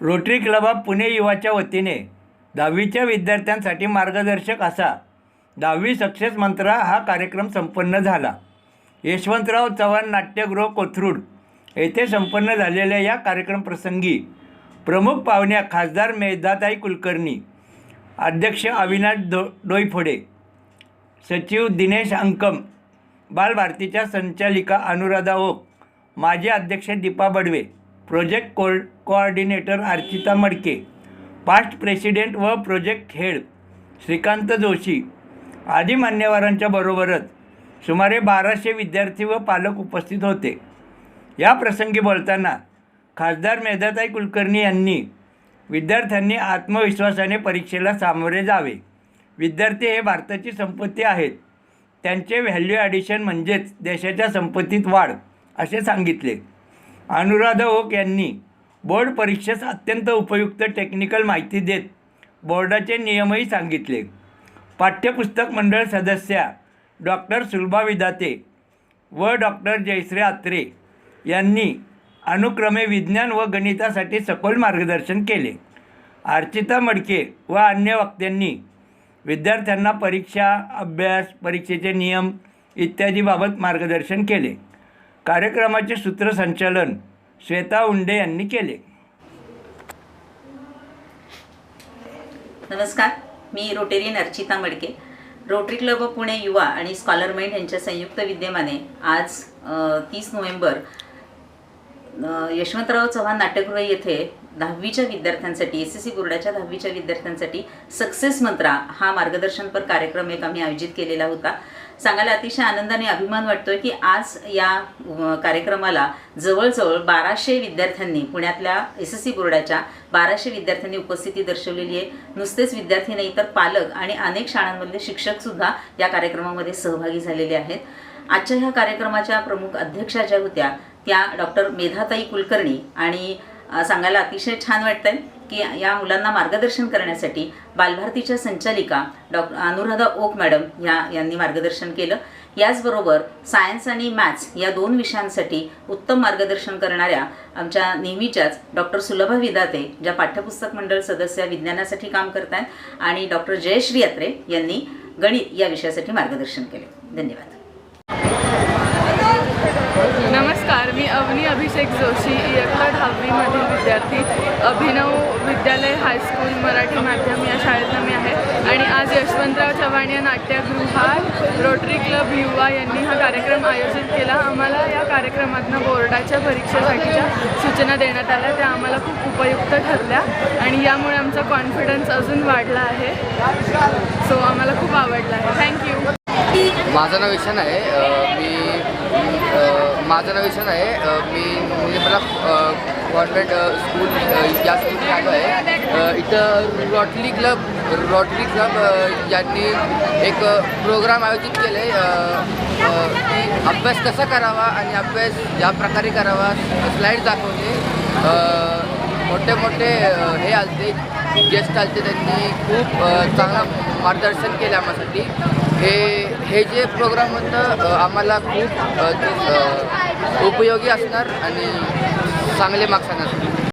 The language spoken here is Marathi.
रोटरी क्लब ऑफ पुणे युवाच्या वतीने दहावीच्या विद्यार्थ्यांसाठी मार्गदर्शक असा दहावी सक्सेस मंत्रा हा कार्यक्रम संपन्न झाला. यशवंतराव चव्हाण नाट्यगृह कोथरूड येथे संपन्न झालेल्या या कार्यक्रमप्रसंगी प्रमुख पाहुण्या खासदार मेधाताई कुलकर्णी अध्यक्ष अविनाश दो डोईफोडे सचिव दिनेश अंकम बालभारतीच्या संचालिका अनुराधा ओक माजी अध्यक्ष Deepa Badve project co coordinator Archita Madke past president व प्रोजेक्ट हेड श्रीकांत जोशी आदी मान्यवरांच्या बरोबरच सुमारे बाराशे विद्यार्थी व पालक उपस्थित होते. या प्रसंगी बोलताना खासदार मेधाताई कुलकर्णी यांनी विद्यार्थ्यांनी आत्मविश्वासाने परीक्षेला सामोरे जावे. विद्यार्थी हे भारताची संपत्ती आहेत. त्यांचे व्हॅल्यू ॲडिशन म्हणजेच देशाच्या संपत्तीत वाढ असे सांगितले. अनुराधा ओक यांनी बोर्ड परीक्षेस अत्यंत उपयुक्त टेक्निकल माहिती देत बोर्डाचे नियमही सांगितले. पाठ्यपुस्तक मंडळ सदस्या डॉक्टर सुलभा विदाते व डॉक्टर जयश्री आत्रे यांनी अनुक्रमे विज्ञान व गणितासाठी सखोल मार्गदर्शन केले. अर्चिता मडके व अन्य वक्त्यांनी विद्यार्थ्यांना परीक्षा अभ्यास परीक्षेचे नियम इत्यादीबाबत मार्गदर्शन केले. कार्यक्रमाचे सूत्रसंचालन श्वेता उंडे यांनी केले. नमस्कार मी रोटेरियन अर्चिता मडके. रोटरी क्लब पुणे युवा आणि स्कॉलर माइंड यांच्या संयुक्त विद्यमाने आज तीस नोव्हेंबर यशवंतराव चव्हाण नाट्यगृह येथे दहावीच्या विद्यार्थ्यांसाठी एस एस सी बोर्डाच्या दहावीच्या विद्यार्थ्यांसाठी सक्सेस मंत्रा हा मार्गदर्शनपर कार्यक्रम एक आम्ही आयोजित केलेला होता. सांगायला अतिशय आनंदाने अभिमान वाटतोय की आज या कार्यक्रमाला जवळजवळ बाराशे विद्यार्थ्यांनी पुण्यातल्या एस एस सी बोर्डाच्या बाराशे विद्यार्थ्यांनी उपस्थिती दर्शवलेली आहे. नुसतेच विद्यार्थी नाही तर पालक आणि अनेक शाळांमधले शिक्षकसुद्धा या कार्यक्रमामध्ये सहभागी झालेले आहेत. आजच्या ह्या कार्यक्रमाच्या प्रमुख अध्यक्षा ज्या होत्या त्या डॉक्टर मेधाताई कुलकर्णी आणि सांगायला अतिशय छान वाटतंय की या मुलांना मार्गदर्शन करण्यासाठी बालभारतीच्या संचालिका डॉक्टर अनुराधा ओक मॅडम ह्या यांनी मार्गदर्शन केलं. याचबरोबर सायन्स आणि मॅथ्स या दोन विषयांसाठी उत्तम मार्गदर्शन करणाऱ्या आमच्या नेहमीच्याच डॉक्टर सुलभा विदाते ज्या पाठ्यपुस्तक मंडळ सदस्य विज्ञानासाठी काम करत आहेत आणि डॉक्टर जयश्री यात्रे यांनी गणित या विषयासाठी मार्गदर्शन केले. धन्यवाद नमस्कार मी अवनी अभिषेक जोशी इयत्ता दहावीमधील विद्यार्थी. अभिनव विद्यालय हायस्कूल मराठी माध्यम या शाळेतनं मी आहे. आणि आज यशवंतराव चव्हाण या नाट्यगृहात रोटरी क्लब युवा यांनी हा कार्यक्रम आयोजित केला. आम्हाला या कार्यक्रमातनं बोर्डाच्या परीक्षेसाठीच्या सूचना देण्यात आल्या. त्या आम्हाला खूप उपयुक्त ठरल्या आणि यामुळे आमचा कॉन्फिडन्स अजून वाढला आहे. सो आम्हाला खूप आवडला आहे. थँक्यू माझं नाव ईशान आहे. मी माझं नाव ईशान आहे. मी म्हणजे मला कॉन्व्हेंट स्कूल या स्कूलमध्ये आलो आहे. इथं रॉटरी क्लब रॉटरी क्लब यांनी एक प्रोग्राम आयोजित केले की अभ्यास कसा करावा आणि अभ्यास ज्या प्रकारे करावा स्लाईड दाखवते. मोठे मोठे हे आलते गेस्ट आलते त्यांनी खूप चांगलं मार्गदर्शन केलं आम्हासाठी. हे हे जे प्रोग्राम होतं आम्हाला खूप उपयोगी असणार आणि चांगले मार्क्स आणणार